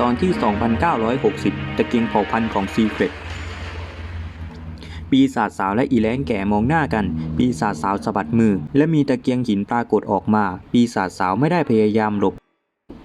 ตอนที่ 2960 ตะเกียงเผ่าพันธุ์ของซีเครตปีศาจสาวและอีแลงแก่มองหน้ากัน ปีศาจสาวสะบัดมือ และมีตะเกียงหินปรากฏออกมา ปีศาจสาวไม่ได้พยายามหลบ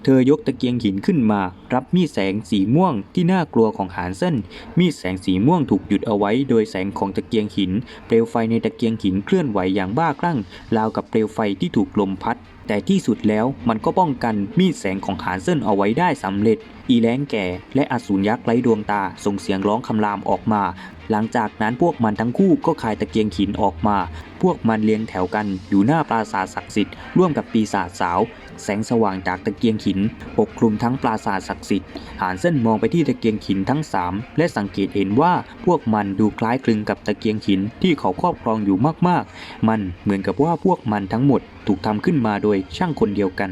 เธอยกตะเกียงหินขึ้นมา รับมีดแสงสีม่วงที่น่ากลัวของหานเส้น มีดแสงสีม่วงถูกหยุดเอาไว้โดยแสงของตะเกียงหิน เปลวไฟในตะเกียงหินเคลื่อนไหวอย่างบ้าคลั่ง ราวกับเปลวไฟที่ถูกลมพัดแต่ที่สุดแล้วมันก็ป้องกันมีดแสงของหานเส้นเอาไว้ได้สำเร็จ อีแลงแก่และอสูรยักษ์ไร้ดวงตาส่งเสียงร้องคำรามออกมา หลังจากนั้นพวกมันทั้งคู่ก็คายตะเกียงหินออกมา พวกมันเรียงแถวกันอยู่หน้าปราสาทศักดิ์สิทธิ์ร่วมกับปีศาจสาว แสงสว่างจากตะเกียงหิน ปกคลุมทั้งปราสาทศักดิ์สิทธิ์หานเส้นมองไปที่ตะเกียงหินทั้งสามและสังเกตเห็นว่าพวกมันดูคล้ายคลึงกับตะเกียงหินที่เขาครอบครองอยู่มากๆ มันเหมือนกับว่าพวกมันทั้งหมดถูกทำขึ้นมาโดยช่างคนเดียวกัน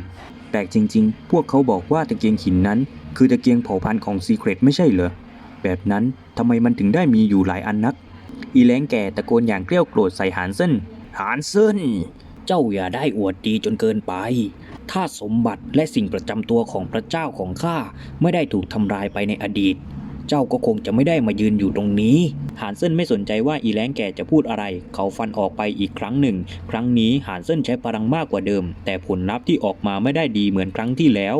แปลกจริงๆ พวกเขาบอกว่าตะเกียงหินนั้น คือตะเกียงเผ่าพันธุ์ของซีเครตไม่ใช่เหรอ แบบนั้นทำไมมันถึงได้มีอยู่หลายอันนัก อีแลงแก่ตะโกนอย่างเกลี้ยวโกรธใส่หานเส้นหานเส้นเจ้าอย่าได้อวดดีจนเกินไป ถ้าสมบัติและสิ่งประจำตัวของพระเจ้าของข้าไม่ได้ถูกทำลายไปในอดีต เจ้าก็คงจะไม่ได้มายืนอยู่ตรงนี้ หานเส้นไม่สนใจว่าอีแลงแก่จะพูดอะไร เขาฟันออกไปอีกครั้งหนึ่ง ครั้งนี้หานเส้นใช้พลังมากกว่าเดิม แต่ผลลัพธ์ที่ออกมาไม่ได้ดีเหมือนครั้งที่แล้ว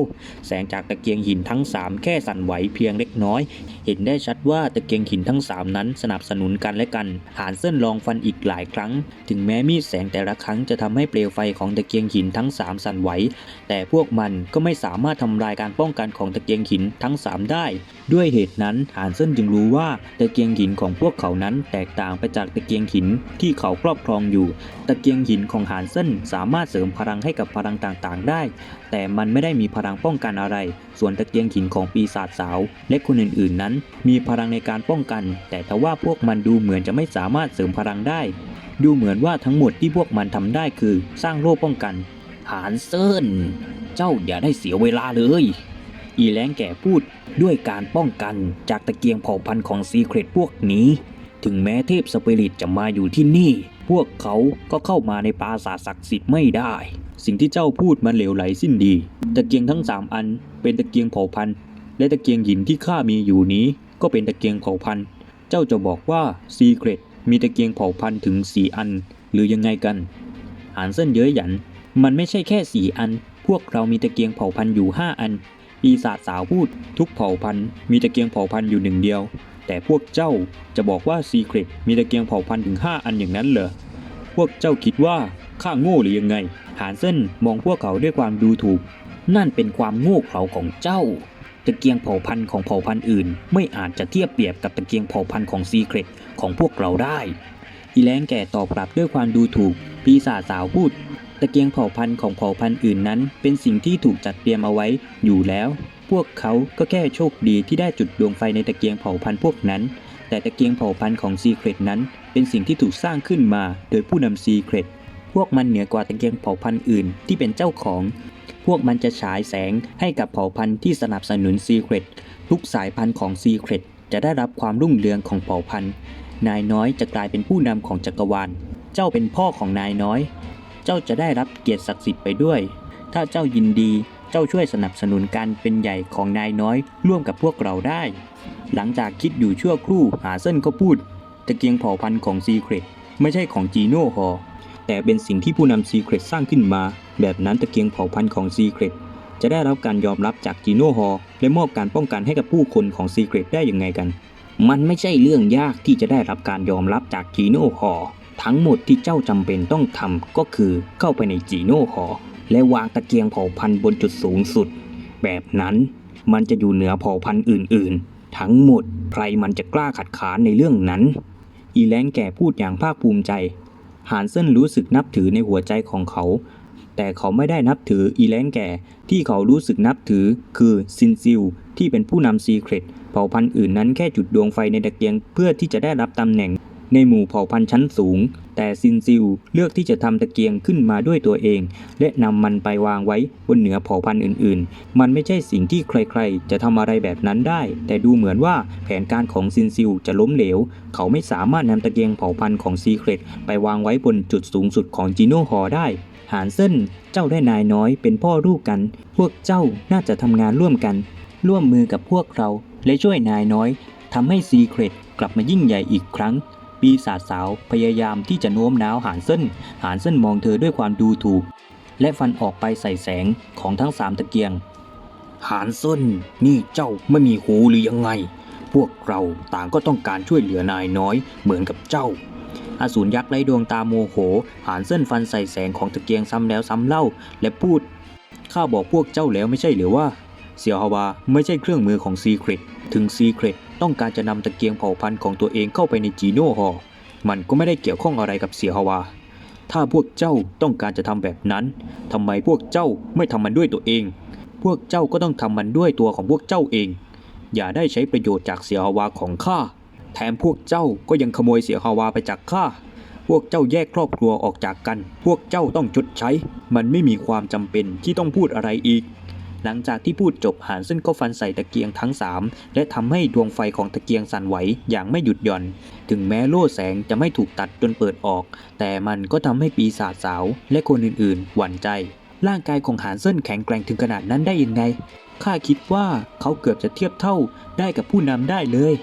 แสงจากตะเกียงหินทั้งสามแค่สั่นไหวเพียงเล็กน้อย เห็นได้ชัดว่าตะเกียงหินทั้งสามนั้นสนับสนุนกันและกัน หานเส้นลองฟันอีกหลายครั้ง ถึงแม้มีดแสงแต่ละครั้งจะทำให้เปลวไฟของตะเกียงหินทั้งสามสั่นไหว แต่พวกมันก็ไม่สามารถทำลายการป้องกันของตะเกียงหินทั้งสามได้ ด้วยเหตุนั้นหานเส้นจึงรู้ว่าตะเกียงหินของพวกเขานั้นแตกต่างไปจากตะเกียงหินที่เขาครอบครองอยู่ ตะเกียงหินของหานเส้นสามารถเสริมพลังให้กับพลังต่างๆ ได้ แต่มันไม่ได้มีพลังป้องกันอะไร ส่วนตะเกียงหินของปีศาจสาว และคนอื่นๆนั้น มีพลังในการป้องกัน แต่ทว่าพวกมันดูเหมือนจะไม่สามารถเสริมพลังได้ ดูเหมือนว่าทั้งหมดที่พวกมันทำได้คือ สร้างโล่ป้องกัน หานเซินเจ้าอย่าได้เสียเวลาเลย อีแรงแก่พูดด้วยการป้องกันจากตะเกียงเผ่าพันธุ์ของซีเครตพวกนี้ ถึงแม้เทพสปิริตจะมาอยู่ที่นี่ พวกเขาก็เข้ามาในปราสาทศักดิ์สิทธิ์ไม่ได้ สิ่งที่เจ้าพูดมันเหลวไหลสิ้นดี ตะเกียงทั้งสามอัน เป็นตะเกียงเผ่าพันธุ์ และตะเกียงหินที่ข้ามีอยู่นี้ ก็เป็นตะเกียงเผ่าพันธุ์ เจ้าจะบอกว่าซีเครตมีตะเกียงเผ่าพันธุ์ถึงสี่อัน หรือยังไงกันหานเส้นเย้ยหยัน มันไม่ใช่แค่สี่อัน พวกเรามีตะเกียงเผ่าพันธุ์อยู่ห้าอัน ปีศาจสาวพูด ทุกเผ่าพันธุ์มีตะเกียงเผ่าพันธุ์อยู่หนึ่งเดียว แต่พวกเจ้าจะบอกว่าซีเครตมีตะเกียงเผ่าพันธุ์ถึงห้าอันอย่างนั้นเหรอ พวกเจ้าคิดว่าข้าโง่หรือยังไง หานเส้นมองพวกเขาด้วยความดูถูก นั่นเป็นความโง่เขลาของเจ้า ตะเกียงเผ่าพันธุ์ของเผ่าพันธุ์อื่น ไม่อาจจะเทียบเปรียบกับตะเกียงเผ่าพันธุ์ของซีเครตของพวกเราได้อีแรงแก่ตอบกลับด้วยความดูถูก ปีศาจสาวพูด ตะเกียงเผ่าพันธุ์ของเผ่าพันธุ์อื่นนั้น เป็นสิ่งที่ถูกจัดเตรียมเอาไว้อยู่แล้ว พวกเขาก็แค่โชคดีที่ได้จุดดวงไฟในตะเกียงเผ่าพันธุ์พวกนั้น แต่ตะเกียงเผ่าพันธุ์ของซีเครตนั้น เป็นสิ่งที่ถูกสร้างขึ้นมาโดยผู้นำซีเครตพวกมันเหนือกว่าตะเกียงเผ่าพันธุ์อื่นที่เป็นเจ้าของ พวกมันจะฉายแสงให้กับเผ่าพันธุ์ที่สนับสนุนซีเครตทุกสายพันธุ์ของซีเครตจะได้รับความรุ่งเรืองของเผ่าพันธุ์ นายน้อยจะกลายเป็นผู้นำของจักรวาล เจ้าเป็นพ่อของนายน้อย จ้าจะได้รับเกียรติศักดิ์สิทธิ์ไปด้วย ถ้าเจ้ายินดีเจ้าช่วยสนับสนุนการเป็นใหญ่ของนายน้อยร่วมกับพวกเราได้ หลังจากคิดอยู่ชั่วครู่หาเส้นก็พูดตะเกียงเผ่าพันธุ์ของซีเครตไม่ใช่ของจีโน่ฮอแต่เป็นสิ่งที่ผู้นำซีเครตสร้างขึ้นมา แบบนั้นตะเกียงเผ่าพันธุ์ของซีเครตจะได้รับการยอมรับจากจีโน่ฮอและมอบการป้องกันให้กับผู้คนของซีเครตได้ยังไงกัน มันไม่ใช่เรื่องยากที่จะได้รับการยอมรับจากจีโน่ฮอ ทั้งหมดที่เจ้าจำเป็นต้องทำก็คือเข้าไปในจีโน่ฮอและวางตะเกียงเผ่าพันธุ์บนจุดสูงสุด แบบนั้นมันจะอยู่เหนือเผ่าพันธุ์อื่น ๆ ทั้งหมดใครมันจะกล้าขัดขานในเรื่องนั้น อีแลงแก่พูดอย่างภาคภูมิใจหานเซินรู้สึกนับถือในหัวใจของเขา แต่เขาไม่ได้นับถืออีแลงแก่ที่เขารู้สึกนับถือคือซินซิลที่เป็นผู้นำซีเครตเผ่าพันธุ์อื่นนั้นแค่จุดดวงไฟในตะเกียงเพื่อที่จะได้รับตำแหน่ง ในหมู่เผ่าพันธุ์ชั้นสูง แต่ซินซิลเลือกที่จะทำตะเกียงขึ้นมาด้วยตัวเอง และนำมันไปวางไว้บนเหนือเผ่าพันธุ์อื่นๆ มันไม่ใช่สิ่งที่ใครๆ จะทำอะไรแบบนั้นได้ แต่ดูเหมือนว่าแผนการของซินซิลจะล้มเหลว เขาไม่สามารถนำตะเกียงเผ่าพันธุ์ของซีเครตไปวางไว้บนจุดสูงสุดของจีโน่ฮอได้หานเส้นเจ้าได้นายน้อยเป็นพ่อลูกกัน พวกเจ้าน่าจะทำงานร่วมกัน ร่วมมือกับพวกเรา และช่วยนายน้อยทำให้ซีเครตกลับมายิ่งใหญ่อีกครั้ง ปีศาจสาวพยายามที่จะโน้มน้าวหานเส้น หานเส้นมองเธอด้วยความดูถูก และฟันออกไปใส่แสงของทั้งสามตะเกียง หานเส้นนี่เจ้าไม่มีหูหรือยังไง พวกเราต่างก็ต้องการช่วยเหลือนายน้อยเหมือนกับเจ้าอสูรยักษ์ไร้ดวงตาโมโห หานเส้นฟันใส่แสงของตะเกียงซ้ำแล้วซ้ำเล่า และพูด ข้าบอกพวกเจ้าแล้วไม่ใช่หรือว่า เสี่ยวฮาวาไม่ใช่เครื่องมือของซีเครตถึงซีเครตต้องการจะนำตะเกียงเผ่าพันธุ์ของตัวเองเข้าไปในจีโน่ฮอร์มันก็ไม่ได้เกี่ยวข้องอะไรกับเสี่ยวฮาวา ถ้าพวกเจ้าต้องการจะทำแบบนั้นทำไมพวกเจ้าไม่ทำมันด้วยตัวเอง พวกเจ้าก็ต้องทำมันด้วยตัวของพวกเจ้าเอง อย่าได้ใช้ประโยชน์จากเสี่ยวฮาวาของข้า แถมพวกเจ้าก็ยังขโมยเสี่ยวฮาวาไปจากข้าพวกเจ้าแยกครอบครัวออกจากกัน พวกเจ้าต้องชดใช้ มันไม่มีความจำเป็นที่ต้องพูดอะไรอีก หลังจากที่พูดจบหานซึ่งก็ฟันใส่ตะเกียงทั้งสามและทำให้ดวงไฟของตะเกียงสั่นไหวอย่างไม่หยุดหย่อน ถึงแม้โล่แสงจะไม่ถูกตัดจนเปิดออก แต่มันก็ทำให้ปีศาจสาว และคนอื่นๆ หวั่นใจ ร่างกายของหานเซินแข็งแกร่งถึงขนาดนั้นได้ยังไงข้าคิดว่าเขาเกือบจะเทียบเท่าได้กับผู้นำได้เลย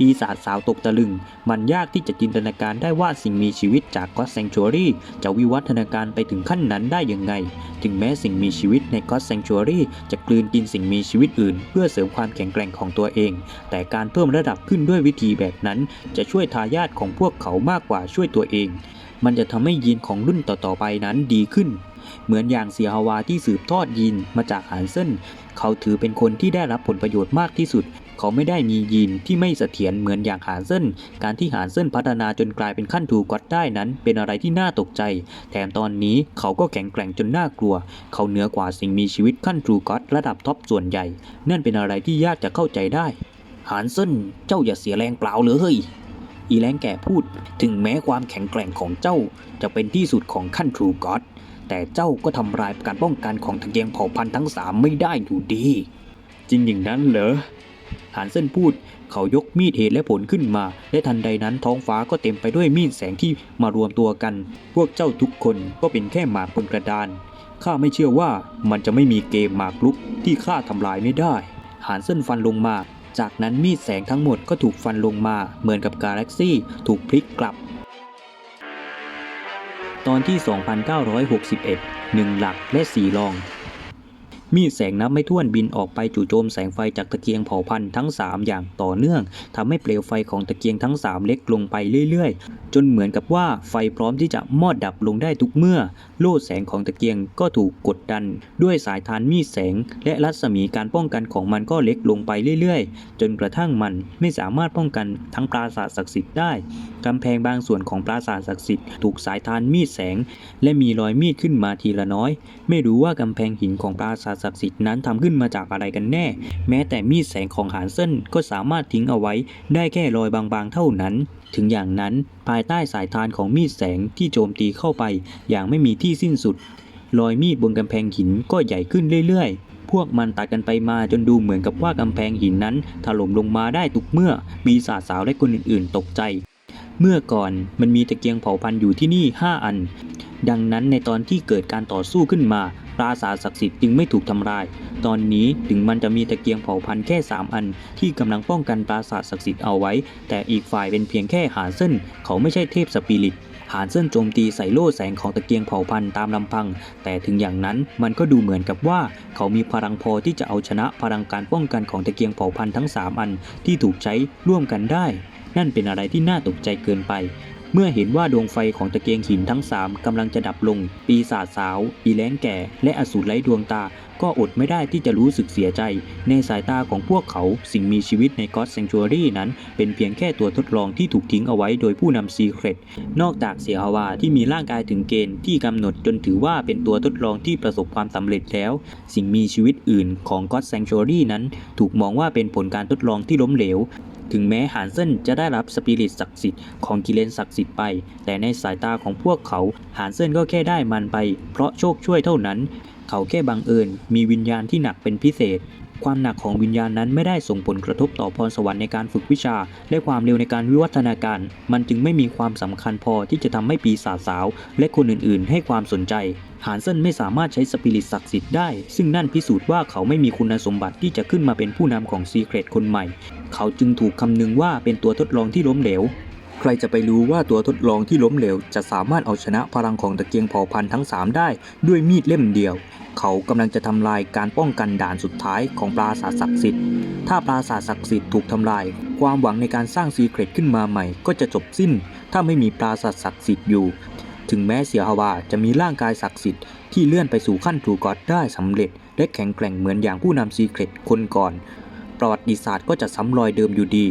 ปีศาจสาวตกตะลึง มันยากที่จะจินตนาการได้ว่าสิ่งมีชีวิตจากก็ d แซงช u รีจะวิวัฒนาการไปถึงขั้นนั้นได้ยังไง ถึงแม้สิ่งมีชีวิตในก็ d แซงช u รีจะกลืนกินสิ่งมีชีวิตอื่น เพื่อเสริมความแข็งแกร่งของตัวเอง แต่การเพิ่มระดับขึ้นด้วยวิธีแบบนั้น จะช่วยทายาทของพวกเขามากกว่าช่วยตัวเอง มันจะทำให้ยีนของรุ่นต่อๆไปนั้นดีขึ้นเหมือนอย่างเสียฮาวาที่สืบทอดยีนมาจากหานเซนเขาถือเป็นคนที่ได้รับผลประโยชน์มากที่สุด เขาไม่ได้มียีนที่ไม่เสถียรเหมือนอย่างหานเซินการที่หานเซินพัฒนาจนกลายเป็นขั้นทูก็อดได้นั้น เป็นอะไรที่น่าตกใจ แถมตอนนี้เขาก็แข็งแกร่งจนน่ากลัว เขาเหนือกว่าสิ่งมีชีวิตขั้นทรูก็อดระดับท็อปส่วนใหญ่ นั่นเป็นอะไรที่ยากจะเข้าใจได้ หานเซินเจ้าอย่าเสียแรงเปล่าเลยอีแรงแก่พูด ถึงแม้ความแข็งแกร่งของเจ้า จะเป็นที่สุดของขั้นทรูก็อดแต่เจ้าก็ทำลายการป้องกันของตะเกียงเผ่าพันธุ์ทั้งสามไม่ได้อยู่ดี จริงอย่างนั้นเหรอ หานเส้นพูด เขายกมีดเหตุและผลขึ้นมา และทันใดนั้นท้องฟ้าก็เต็มไปด้วยมีดแสงที่มารวมตัวกัน พวกเจ้าทุกคนก็เป็นแค่หมากบนกระดาน ข้าไม่เชื่อว่ามันจะไม่มีเกมหมากรุกที่ข้าทำลายไม่ได้ หานเส้นฟันลงมา จากนั้นมีดแสงทั้งหมดก็ถูกฟันลงมา เหมือนกับกาแล็กซี่ถูกพลิกกลับ ตอนที่ 2961หนึ่งหลักและสี่รอง มีดแสงนับไม่ถ้วนบินออกไปจู่โจมแสงไฟจากตะเกียงเผาพันธุ์ทั้ง 3 อย่างต่อเนื่องทำให้เปลวไฟของตะเกียงทั้ง 3 เล็กลงไปเรื่อยๆ จนเหมือนกับว่าไฟพร้อมที่จะมอดดับลงได้ทุกเมื่อ โล่แสงของตะเกียงก็ถูกกดดัน ด้วยสายทานมีดแสง และรัศมีการป้องกันของมันก็เล็กลงไปเรื่อยๆ จนกระทั่งมันไม่สามารถป้องกันทั้งปราสาทศักดิ์สิทธิ์ได้กำแพงบางส่วนของปราสาทศักดิ์สิทธิ์ถูกสายทานมีดแสง และมีรอยมีดขึ้นมาทีละน้อย ไม่รู้ว่ากำแพงหินของปราสาทศักดิ์สิทธิ์นั้นทำขึ้นมาจากอะไรกันแน่ แม้แต่มีดแสงของหานเส้นก็สามารถทิ้งเอาไว้ ได้แค่รอยบางๆเท่านั้น ถึงอย่างนั้นภายใต้สายทานของมีดแสงที่โจมตีเข้าไป อย่างไม่มีที่สิ้นสุดรอยมีดบนกำแพงหินก็ใหญ่ขึ้นเรื่อยๆ พวกมันตัดกันไปมาจนดูเหมือนกับว่ากำแพงหินนั้น ถล่มลงมาได้ทุกเมื่อปีศาจสาวและคนอื่นๆ ตกใจ เมื่อก่อนมันมีตะเกียงเผาพันธุ์อยู่ที่นี่ 5 อัน ดังนั้นในตอนที่เกิดการต่อสู้ขึ้นมา ราสาทศักดิ์สิทธิ์จึงไม่ถูกทำลาย ตอนนี้ถึงมันจะมีตะเกียงเผาพันธุ์แค่ 3 อัน ที่กำลังป้องกันปราสาทศักดิ์สิทธิ์เอาไว้ แต่อีกฝ่ายเป็นเพียงแค่หานเส้น เขาไม่ใช่เทพสปิริตหานเส้นโจมตีใส่โล่แสงของตะเกียงเผาพันธุ์ตามลำพัง แต่ถึงอย่างนั้นมันก็ดูเหมือนกับว่า เขามีพลังพอที่จะเอาชนะพลังการป้องกันของตะเกียงเผาพันธุ์ทั้ง 3 อันที่ถูกใช้ร่วมกันได้ นั่นเป็นอะไรที่น่าตกใจเกินไป เมื่อเห็นว่าดวงไฟของตะเกียงหินทั้งสามกำลังจะดับลง ปีศาจสาว อีแล้งแก่ และอสูรไร้ดวงตา ก็อดไม่ได้ที่จะรู้สึกเสียใจ ในสายตาของพวกเขาสิ่งมีชีวิตในก็ d แซงช u รีนั้น เป็นเพียงแค่ตัวทดลองที่ถูกทิ้งเอาไว้โดยผู้นำซีเครตนอกจากเสียฮาวาที่มีร่างกายถึงเกณฑ์ที่กำหนดจนถือว่าเป็นตัวทดลองที่ประสบความสำเร็จแล้ว สิ่งมีชีวิตอื่นของก็ d แซงช u รีนั้น ถูกมองว่าเป็นผลการทดลองที่ล้มเหลว ถึงแม้หานเซินจะได้รับสปิริตศักดิ์สิทธิ์ของกิเลนศักดิ์สิทธิ์ไป แต่ในสายตาของพวกเขาหานเซินก็แค่ได้มันไป เพราะโชคช่วยเท่านั้น เขาแค่บังเอิญ มีวิญญาณที่หนักเป็นพิเศษ ความหนักของวิญญาณนั้นไม่ได้ส่งผลกระทบต่อพรสวรรค์ในการฝึกวิชา และความเร็วในการวิวัฒนาการ มันจึงไม่มีความสำคัญพอที่จะทำให้ปีศาจสาว และคนอื่นๆ ให้ความสนใจหานเซินไม่สามารถใช้สปิริตศักดิ์สิทธิ์ได้ ซึ่งนั่นพิสูจน์ว่าเขาไม่มีคุณสมบัติที่จะขึ้นมาเป็นผู้นำของซีเครตคนใหม่ เขาจึงถูกคำนึงว่าเป็นตัวทดลองที่ล้มเหลว ใครจะไปรู้ว่าตัวทดลองที่ล้มเหลว จะสามารถเอาชนะพลังของตะเกียงเผ่าพันธุ์ทั้ง 3 ได้ด้วยมีดเล่มเดียว เขากำลังจะทำลายการป้องกันด่านสุดท้ายของปราสาทศักดิ์สิทธิ์ ถ้าปราสาทศักดิ์สิทธิ์ถูกทำลาย ความหวังในการสร้างซีเครตขึ้นมาใหม่ก็จะจบสิ้น ถ้าไม่มีปราสาทศักดิ์สิทธิ์อยู่ ถึงแม้เสียฮาวาจะมีร่างกายศักดิ์สิทธิ์ที่เลื่อนไปสู่ขั้นทรูกอดได้สำเร็จ และแข็งแกร่งเหมือนอย่างผู้นำซีเครตคนก่อน ประวัติศาสตร์ก็จะซ้ำรอยเดิมอยู่ดี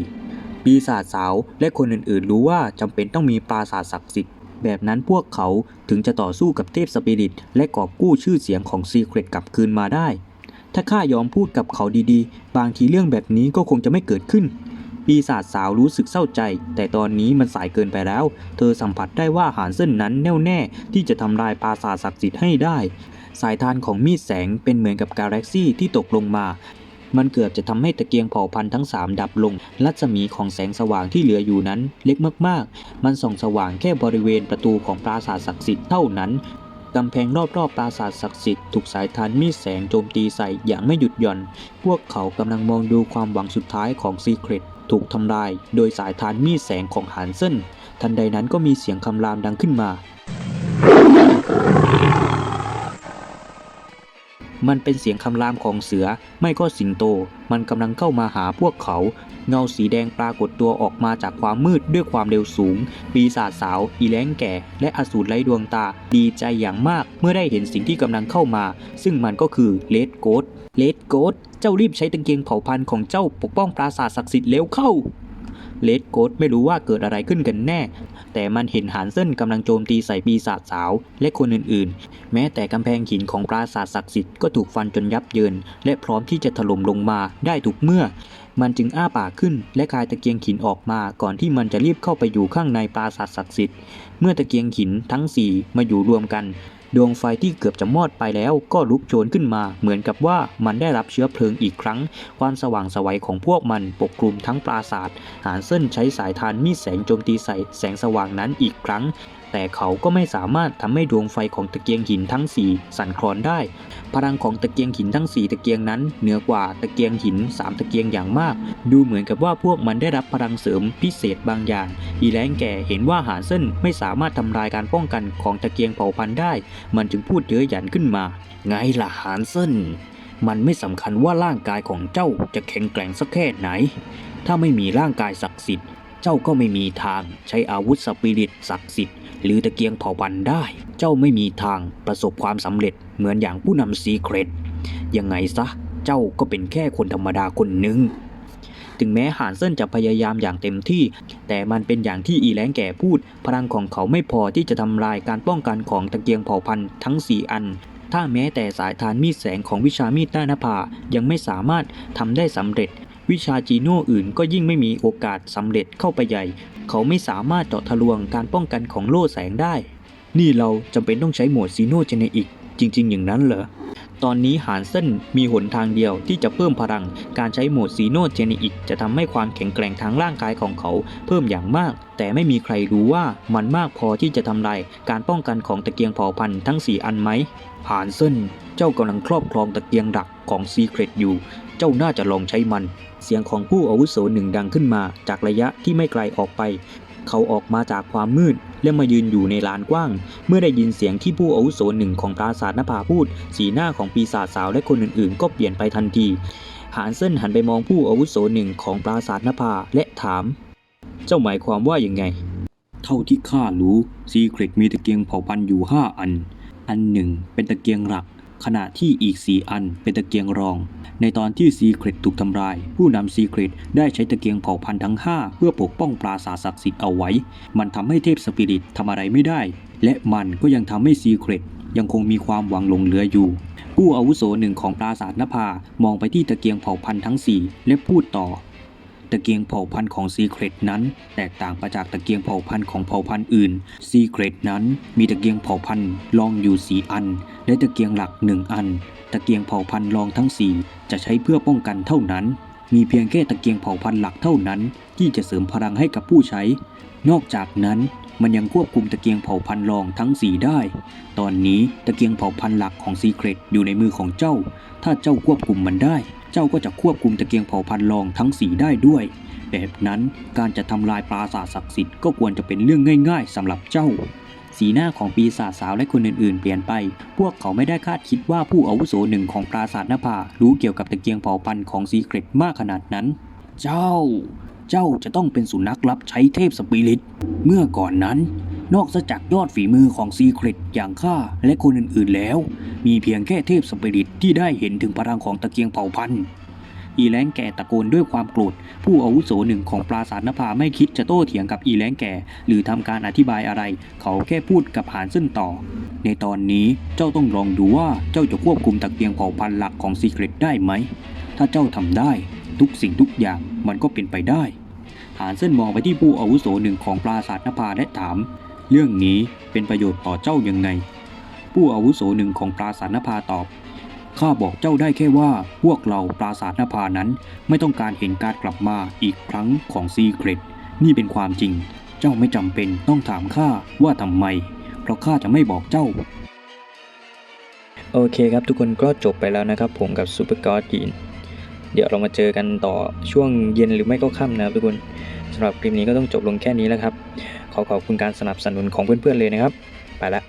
ปีศาจสาวและคนอื่นๆ รู้ว่าจำเป็นต้องมีปราสาทศักดิ์สิทธิ์ แบบนั้นพวกเขาถึงจะต่อสู้กับเทพสปิริต และกอบกู้ชื่อเสียงของซีเครตกลับคืนมาได้ ถ้าข้ายอมพูดกับเขาดีๆ บางทีเรื่องแบบนี้ก็คงจะไม่เกิดขึ้นปีศาจสาวรู้สึกเศร้าใจ แต่ตอนนี้มันสายเกินไปแล้ว เธอสัมผัสได้ว่าหานเส้นนั้นแน่วแน่ที่จะทำลายปราสาทศักดิ์สิทธิ์ให้ได้ สายทานของมีดแสงเป็นเหมือนกับกาแล็กซี่ที่ตกลงมา มันเกือบจะทำให้ตะเกียงเผ่าพันธุ์ทั้งสามดับลง รัศมีของแสงสว่างที่เหลืออยู่นั้นเล็กมากๆ มันส่องสว่างแค่บริเวณประตูของปราสาทศักดิ์สิทธิ์เท่านั้นกำแพงรอบๆปราสาทศักดิ์สิทธิ์ถูกสายทานมีดแสงโจมตีใส่อย่างไม่หยุดหย่อน พวกเขากำลังมองดูความหวังสุดท้ายของซีเครตถูกทำลาย โดยสายทานมีดแสงของหานเซินทันใดนั้นก็มีเสียงคำรามดังขึ้นมา มันเป็นเสียงคำรามของเสือ ไม่ก็สิงโต มันกำลังเข้ามาหาพวกเขา เงาสีแดงปรากฏตัวออกมาจากความมืดด้วยความเร็วสูง ปีศาจสาว อีแล้งแก่ และอสูรไร้ดวงตา ดีใจอย่างมากเมื่อได้เห็นสิ่งที่กำลังเข้ามา ซึ่งมันก็คือเลดโกดเลดโกดเจ้ารีบใช้ตะเกียงเผาพันธุ์ของเจ้าปกป้องปราสาทศักดิ์สิทธิ์เร็วเข้า เลดโกดไม่รู้ว่าเกิดอะไรขึ้นกันแน่ แต่มันเห็นหานเส้นกำลังโจมตีใส่ปีศาจสาวและคนอื่นๆ แม้แต่กำแพงหินของปราสาทศักดิ์สิทธิ์ก็ถูกฟันจนยับเยิน และพร้อมที่จะถล่มลงมาได้ทุกเมื่อ มันจึงอ้าปากขึ้น และคายตะเกียงหินออกมา ก่อนที่มันจะรีบเข้าไปอยู่ข้างในปราสาทศักดิ์สิทธิ์ เมื่อตะเกียงหินทั้งสี่มาอยู่รวมกัน ดวงไฟที่เกือบจะมอดไปแล้วก็ลุกโชนขึ้นมา เหมือนกับว่ามันได้รับเชื้อเพลิงอีกครั้ง ความสว่างสวัยของพวกมันปกคลุมทั้งปราศาสาทหานเซินใช้สายทานมีดแสงโจมตีใส่แสงสว่างนั้นอีกครั้งแต่เขาก็ไม่สามารถทำให้ดวงไฟของตะเกียงหินทั้งสี่สั่นคลอนได้ พลังของตะเกียงหินทั้งสี่ตะเกียงนั้นเหนือกว่าตะเกียงหินสามตะเกียงอย่างมาก ดูเหมือนกับว่าพวกมันได้รับพลังเสริมพิเศษบางอย่าง อีแรงแก่เห็นว่าหานเซินไม่สามารถทำลายการป้องกันของตะเกียงเผ่าพันธุ์ได้มันจึงพูดเย้ยหยันขึ้นมา ไงล่ะหานเซินมันไม่สำคัญว่าร่างกายของเจ้าจะแข็งแกร่งสักแค่ไหน ถ้าไม่มีร่างกายศักดิ์สิทธิ์ เจ้าก็ไม่มีทางใช้อาวุธสปิริตศักดิ์สิทธิ์หรือตะเกียงเผ่าพันธุ์ได้ เจ้าไม่มีทางประสบความสำเร็จเหมือนอย่างผู้นำซีเครตยังไงซะ เจ้าก็เป็นแค่คนธรรมดาคนหนึ่ง ถึงแม้หานเซินจะพยายามอย่างเต็มที่ แต่มันเป็นอย่างที่อีแหลงแก่พูด พลังของเขาไม่พอที่จะทำลายการป้องกันของตะเกียงเผ่าพันธุ์ทั้ง 4 อัน ถ้าแม้แต่สายทานมีดแสงของวิชามีดด้นหน้าผายังไม่สามารถทำได้สำเร็จ วิชาจีโน่อื่นก็ยิ่งไม่มีโอกาสสำเร็จเข้าไปใหญ่ เขาไม่สามารถเจาะทะลวงการป้องกันของโล่แสงได้ นี่เราจำเป็นต้องใช้หมวดซีโนเจเนอิกจริง ๆ อย่างนั้นเหรอ ตอนนี้หานเส้นมีหนทางเดียวที่จะเพิ่มพลัง การใช้โหมดซีโนเจเนอิกจะทำให้ความแข็งแกร่งทางร่างกายของเขา เพิ่มอย่างมาก แต่ไม่มีใครรู้ว่ามันมากพอที่จะทำลายการป้องกันของตะเกียงเผ่าพันธุ์ทั้ง 4 อันไหมหานเส้นเจ้ากำลังครอบครองตะเกียงหลักของซีเครตอยู่ เจ้าน่าจะลองใช้มัน เสียงของผู้อาวุโสหนึ่งดังขึ้นมาจากระยะที่ไม่ไกลออกไป เขาออกมาจากความมืด และมายืนอยู่ในลานกว้าง เมื่อได้ยินเสียงที่ผู้อาวุโสหนึ่งของปราสาทนภาพูด สีหน้าของปีศาจสาวและคนอื่นๆ ก็เปลี่ยนไปทันที หานเส้นหันไปมองผู้อาวุโสหนึ่งของปราสาทนภาและถาม เจ้าหมายความว่าอยังไง เท่าที่ข้ารู้ซีเครตมีตะเกียงเผาพันธุ์อยู่5อัน อันหนึ่งเป็นตะเกียงหลัก ขณะที่อีก 4 อันเป็นตะเกียงรอง ในตอนที่ซีเครตถูกทำลาย ผู้นำซีเครตได้ใช้ตะเกียงเผ่าพันธุ์ทั้ง 5 เพื่อปกป้องปราสาทศักดิ์สิทธิ์เอาไว้ มันทำให้เทพสปิริตทำอะไรไม่ได้ และมันก็ยังทำให้ซีเครตยังคงมีความหวังหลงเหลืออยู่ ผู้อาวุโสหนึ่งของปราสาทนภามองไปที่ตะเกียงเผ่าพันธุ์ทั้ง 4 และพูดต่อ ตะเกียงเผ่าพันธุ์ของซีเครตนั้น แตกต่างไปจากตะเกียงเผ่าพันธุ์ของเผ่าพันธุ์อื่น ซีเครตนั้นมีตะเกียงเผ่าพันธุ์รองอยู่ 4 อัน และตะเกียงหลัก 1 อัน ตะเกียงเผ่าพันธุ์รองทั้ง 4 จะใช้เพื่อป้องกันเท่านั้น มีเพียงแค่ตะเกียงเผ่าพันธุ์หลักเท่านั้น ที่จะเสริมพลังให้กับผู้ใช้ นอกจากนั้นมันยังควบคุมตะเกียงเผ่าพันธุ์รองทั้ง 4 ได้ ตอนนี้ตะเกียงเผ่าพันธุ์หลักของซีเครตอยู่ในมือของเจ้า ถ้าเจ้าควบคุมมันได้ เจ้าก็จะควบคุมตะเกียงเผ่าพันธุ์รองทั้ง4ได้ด้วย แบบนั้นการจะทำลายปราสาทศักดิ์สิทธิ์ก็ควรจะเป็นเรื่องง่าย ๆสำหรับเจ้า สีหน้าของปีศาจสาวและคนอื่นๆ เปลี่ยนไป พวกเขาไม่ได้คาดคิดว่าผู้อาวุโสหนึ่งของปราสาทนภารู้เกี่ยวกับตะเกียงเผ่าพันธุ์ของซีเกรตมากขนาดนั้น เจ้า เจ้าจะต้องเป็นสุนัขรับใช้เทพสปิริต เมื่อก่อนนั้น นอกจากยอดฝีมือของซีเครตอย่างข้าและคนอื่นๆแล้ว มีเพียงแค่เทพสปิริตที่ได้เห็นถึงพลังของตะเกียงเผ่าพันธุ์อีแลงแก่ตะโกนด้วยความโกรธผู้อาวุโสหนึ่งของปราสาทนภาไม่คิดจะโต้เถียงกับอีแลงแก่ หรือทำการอธิบายอะไร เขาแค่พูดกับหานซึ่นต่อ ในตอนนี้เจ้าต้องลองดูว่าเจ้าจะควบคุมตะเกียงเผ่าพันธุ์หลักของซีเครตได้ไหม ถ้าเจ้าทำได้ ทุกสิ่งทุกอย่างมันก็เป็นไปได้หานเส้นมองไปที่ผู้อาวุโสหนึ่งของปราสาทนภาและถาม เรื่องนี้เป็นประโยชน์ต่อเจ้ายังไง ผู้อาวุโสหนึ่งของปราสาทนภาตอบข้าบอกเจ้าได้แค่ว่าพวกเราปราสาทนภานั้นไม่ต้องการเห็นการกลับมาอีกครั้งของซีเครตนี่เป็นความจริง เจ้าไม่จำเป็นต้องถามข้าว่าทำไม เพราะข้าจะไม่บอกเจ้าโอเคครับทุกคนก็จบไปแล้วนะครับผมกับซูเปอร์กอดยีน เดี๋ยวเรามาเจอกันต่อช่วงเย็นหรือไม่ก็ค่ำนะครับทุกคนสำหรับคลิปนี้ก็ต้องจบลงแค่นี้แล้วครับ ขอขอบคุณการสนับสนุนของเพื่อนๆเลยนะครับ ไปละ